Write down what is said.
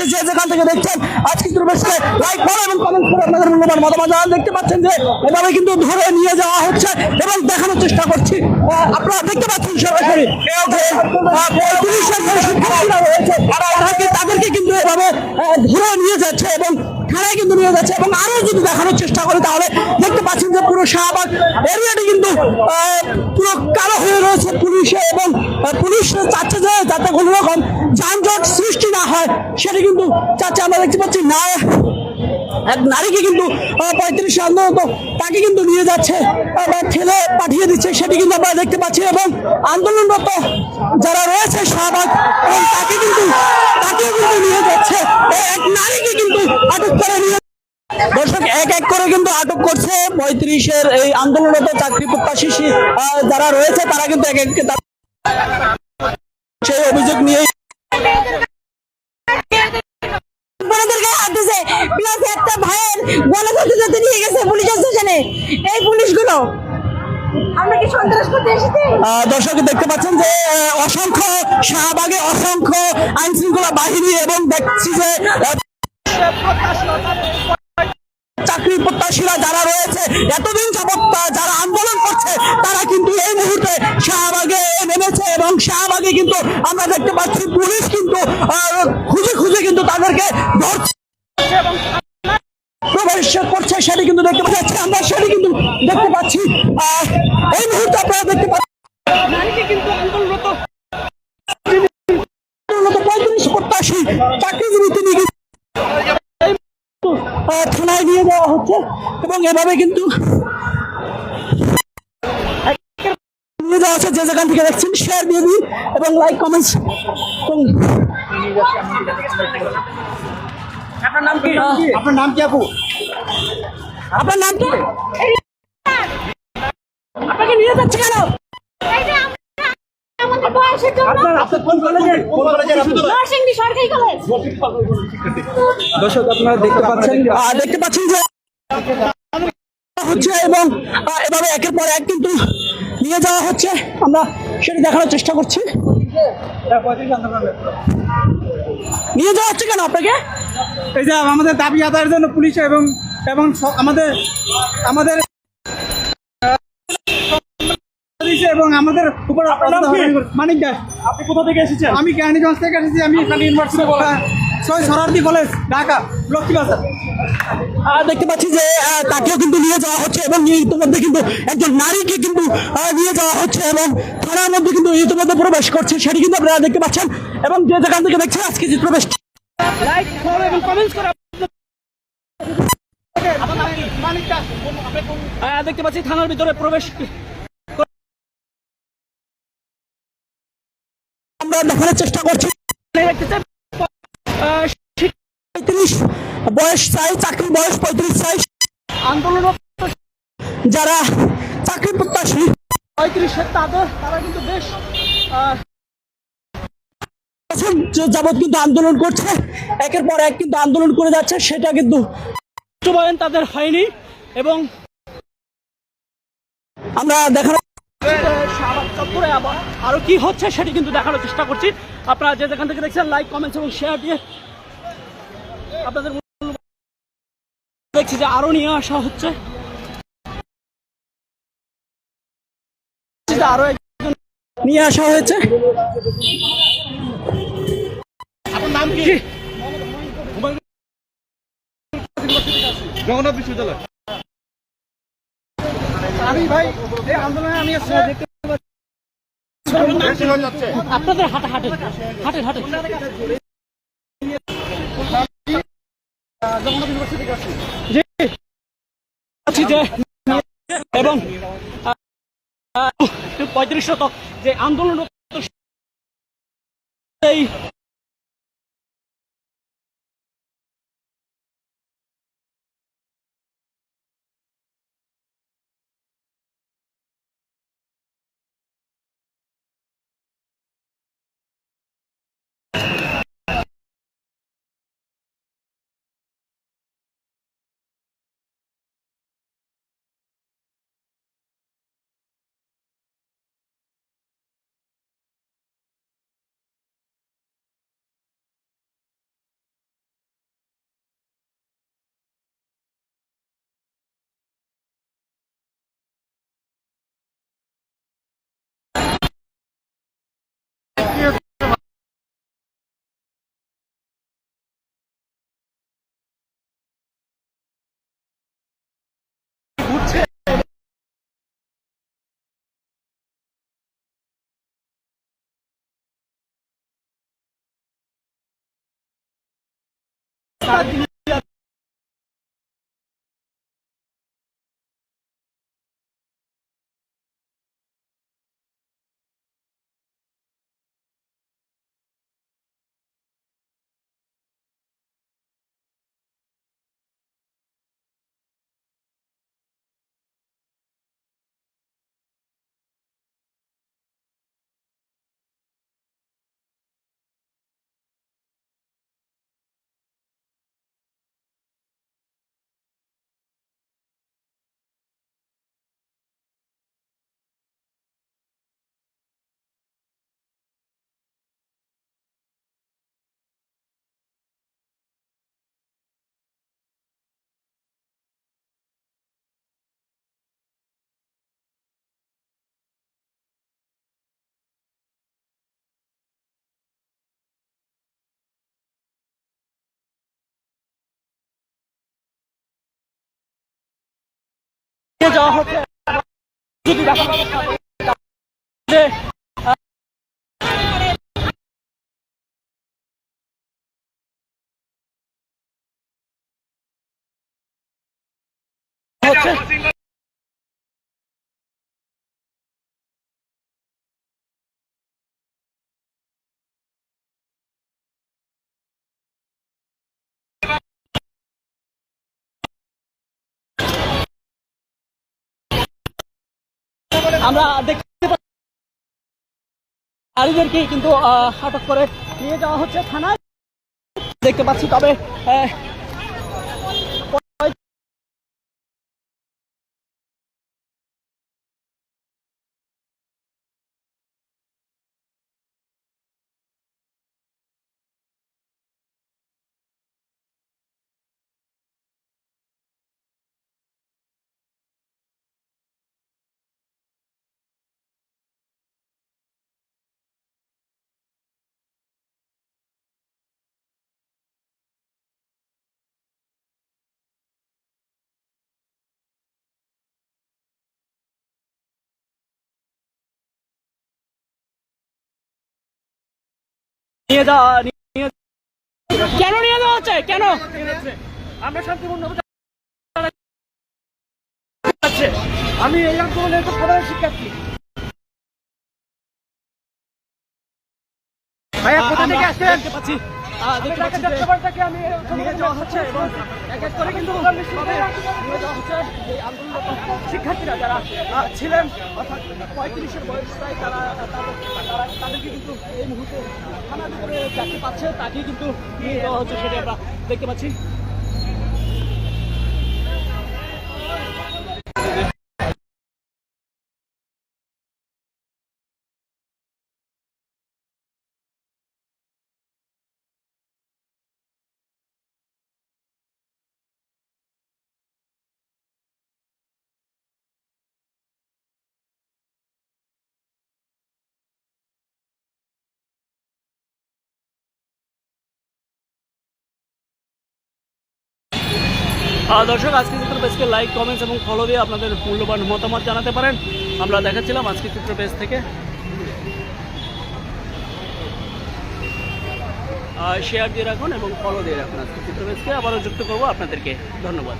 পাচ্ছি যে যেখান থেকে দেখছেন, আজকে বেশি লাইক করো এবং কমেন্ট করে আপনাদের মূল্যবান মতামত। দেখতে পাচ্ছেন যে এভাবে কিন্তু ধরে নিয়ে যাওয়া হচ্ছে এবং দেখানোর চেষ্টা করছি আপনারা দেখতে পাচ্ছেন সরাসরি তাদেরকে কিন্তু এভাবে ধরে নিয়ে যাচ্ছে এবং থানায় কিন্তু নিয়ে যাচ্ছে এবং আরও যদি দেখানোর চেষ্টা করে তাহলে দেখতে পাচ্ছেন যে পুরো শাহবাগ এরিয়াটি কিন্তু পুরো কালো হয়ে রয়েছে পুলিশে এবং পুলিশ চাচ্ছে যে যাতে কোনো রকম যানজট না হয়, সেটি কিন্তু চাচ্ছে আমরা দেখতে পাচ্ছি, না, এক নারীকে কিন্তু পঁয়ত্রিশ আন্দোলত তাকে কিন্তু নিয়ে যাচ্ছে ঠেলে পাঠিয়ে দিচ্ছে, সেটি কিন্তু আমরা দেখতে পাচ্ছি, এবং আন্দোলনরত যারা রয়েছে শাহবাগ তাকে কিন্তু তাকে কিন্তু নিয়ে যাচ্ছে এক নারীকে কিন্তু আটক করে নিয়ে দর্শক, এক এক করে কিন্তু আটক করছে, পঁয়ত্রিশের এই আন্দোলনরত চাকরি প্রত্যাশী যারা রয়েছে, তারা কিন্তু এক এক সেই অভিযোগ নিয়ে প্লাস একটা ভাইয়ের গলা ধরতে ধরতে নিয়ে গেছে পুলিশ স্টেশনে। এই পুলিশগুলো। দর্শক, দেখতে পাচ্ছেন যে অসংখ্য শাহবাগে অসংখ্য আইন শৃঙ্খলা বাহিনী এবং দেখছি যে, চাকরি প্রত্যাশীরা যারা রয়েছে, এতদিন যাবৎ যারা আন্দোলন করছে, তারা কিন্তু এই মুহূর্তে শাহবাগে নেমেছে এবং শাহবাগে কিন্তু আমরা দেখতে পাচ্ছি পুলিশ কিন্তু খুঁজে খুঁজে কিন্তু তাদেরকে ধরছে। এবং প্রবেশ করছে সেটি কিন্তু দেখতে পাচ্ছি আমরা সেটি কিন্তু দেখতে পাচ্ছি। এই মুহূর্তে আপনারা দেখতে পাচ্ছেন পঁয়ত্রিশ প্রত্যাশী চাকরিজীবী তিনি থানায় নিয়ে যাওয়া হচ্ছে এবং এভাবে কিন্তু নিয়ে যাওয়া হচ্ছে যে যেখান থেকে দেখছেন শেয়ার দিয়ে দিন এবং লাইক কমেন্টস আপনার নাম কি? আপনার নাম কি? আপু? আপনার নাম কি? আপনাকে নিয়ে যাচ্ছে কেন? এই যে আমরা- আমাদের বয়সের জন্য আপনার কোন কলেজে কোন কলেজের আপনি নরসিংদী সরকারি কলেজ দর্শক আপনারা দেখতে পাচ্ছেন দেখতে পাচ্ছেন যে হচ্ছে এবং এভাবে একের পর এক কিন্তু নিয়ে যাওয়া হচ্ছে। আমরা সেটা দেখানোর চেষ্টা করছি। নিয়ে যাওয়া হচ্ছে কেন আপনাকে? এই যে আমাদের দাবি আদায়ের জন্য পুলিশ এবং এবং আমাদের আমাদের আহ, দিয়েছে এবং আমাদের উপর মানিক দাস। আপনি কোথা থেকে এসেছেন? আমি কেরানীগঞ্জ থেকে এসেছি আমি এখানে ইউনিভার্সিটি ছয় সরারদি কলেজ ঢাকা লক্ষ্মীবাজার। আহ, দেখতে পাচ্ছি যে তাকেও কিন্তু নিয়ে যাওয়া হচ্ছে এবং ইতিমধ্যে কিন্তু একজন নারীকে কিন্তু নিয়ে যাওয়া হচ্ছে এবং থানার মধ্যে কিন্তু ইতিমধ্যে প্রবেশ করছে সেটি কিন্তু আপনারা দেখতে পাচ্ছেন। এবং যে যেখান থেকে দেখছেন আজকে যে প্রবেশ দেখতে পাচ্ছি থানার ভিতরে প্রবেশ আমরা দেখানোর চেষ্টা করছি। দেখতেছেন, আহ, পঁয়ত্রিশ বয়স চাই চাকরি বয়স পঁয়ত্রিশ চাই। আন্দোলন যারা চাকরি প্রত্যাশী পঁয়ত্রিশের তাদের তারা কিন্তু বেশ যাবৎ কিন্তু আন্দোলন করছে একের পর এক কিন্তু আন্দোলন করে যাচ্ছে সেটা কিন্তু বাস্তবায়ন তাদের হয়নি এবং আমরা দেখানোর চত্বরে আবার আরও কি হচ্ছে সেটি কিন্তু দেখানোর চেষ্টা করছি। আপনারা যে যেখান থেকে দেখছেন লাইক কমেন্টস এবং শেয়ার দিয়ে আপনাদের দেখছি যে আরও নিয়ে আসা হচ্ছে। আরও একজন নিয়ে আসা হয়েছে। আপনার নাম কি? জগন্নাথ বিশ্ববিদ্যালয়। আমি ভাই এই আন্দোলনে আমি এসে দেখতে যাচ্ছে। আপনাদের হাটে হাটে হাটে হাটে। জি যে এবং পঁয়ত্রিশ শতক যে আন্দোলনরত এই Estado. নিয়ে যাওয়া হচ্ছে হচ্ছে। আমরা দেখতে পাচ্ছি নারীদেরকে কিন্তু আটক করে নিয়ে যাওয়া হচ্ছে থানায়। দেখতে পাচ্ছি তবে নিয়ে যাওয়া কেন নিয়ে যাওয়া হচ্ছে? কেন? আমরা শান্তিপূর্ণ আমি এই আন্দোলনের সাধারণ শিক্ষার্থী। ভাইয়া কোথা থেকে আসছেন? দেখতে পাচ্ছি যে আমি নিয়ে যাওয়া হচ্ছে এবং এক এক করে কিন্তু নিয়ে যাওয়া হচ্ছে। আন্দোলনরত শিক্ষার্থীরা যারা ছিলেন অর্থাৎ পঁয়ত্রিশের বয়স প্রায় তারা তারা- তাদেরকে কিন্তু এই মুহূর্তে থানার করে যাকে পাচ্ছে তাকে কিন্তু নিয়ে যাওয়া হচ্ছে সেটা আমরা দেখতে পাচ্ছি। দর্শক আজকে চিত্র পেজকে লাইক কমেন্টস এবং ফলো দিয়ে আপনাদের মূল্যবান মতামত জানাতে পারেন। আমরা দেখাচ্ছিলাম আজকে চিত্র পেজ থেকে। শেয়ার দিয়ে রাখুন এবং ফলো দিয়ে রাখুন আজকে চিত্র পেজকে। আবারও যুক্ত করব আপনাদেরকে। ধন্যবাদ।